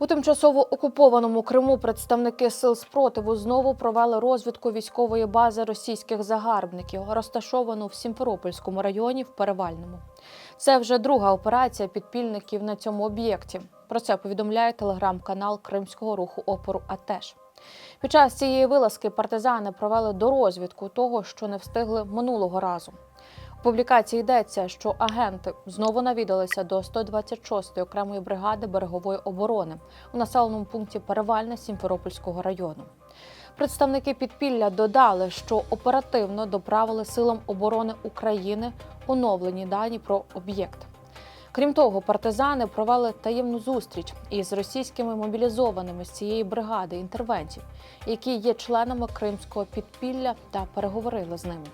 У тимчасово окупованому Криму представники сил спротиву знову провели розвідку військової бази російських загарбників, розташовану в Сімферопольському районі в Перевальному. Це вже друга операція підпільників на цьому об'єкті. Про це повідомляє телеграм-канал Кримського руху опору АТЕШ. Під час цієї вилазки партизани провели дорозвідку того, що не встигли минулого разу. Публікації йдеться, що агенти знову навідалися до 126-ї окремої бригади берегової оборони у населеному пункті Перевальне Сімферопольського району. Представники підпілля додали, що оперативно доправили силам оборони України оновлені дані про об'єкт. Крім того, партизани провели таємну зустріч із російськими мобілізованими з цієї бригади інтервентів, які є членами кримського підпілля та переговорили з ними.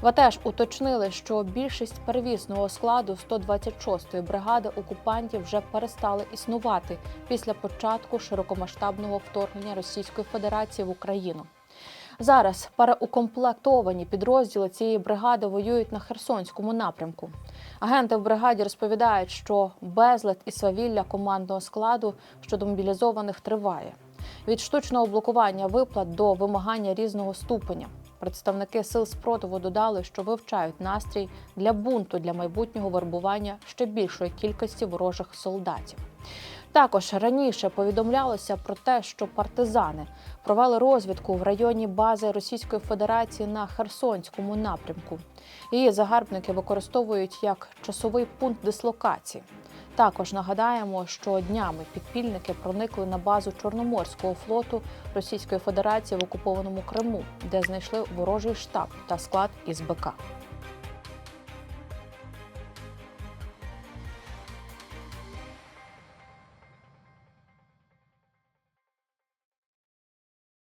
В АТЕШ уточнили, що більшість перевісного складу 126-ї бригади окупантів вже перестали існувати після початку широкомасштабного вторгнення Російської Федерації в Україну. Зараз переукомплектовані підрозділи цієї бригади воюють на Херсонському напрямку. Агенти в бригаді розповідають, що безлад і свавілля командного складу щодо мобілізованих триває від штучного блокування виплат до вимагання різного ступеня. Представники сил спротиву додали, що вивчають настрій для бунту для майбутнього вербування ще більшої кількості ворожих солдатів. Також раніше повідомлялося про те, що партизани провели розвідку в районі бази Російської Федерації на Херсонському напрямку. Її загарбники використовують як часовий пункт дислокації. Також нагадаємо, що днями підпільники проникли на базу Чорноморського флоту Російської Федерації в окупованому Криму, де знайшли ворожий штаб та склад із БК.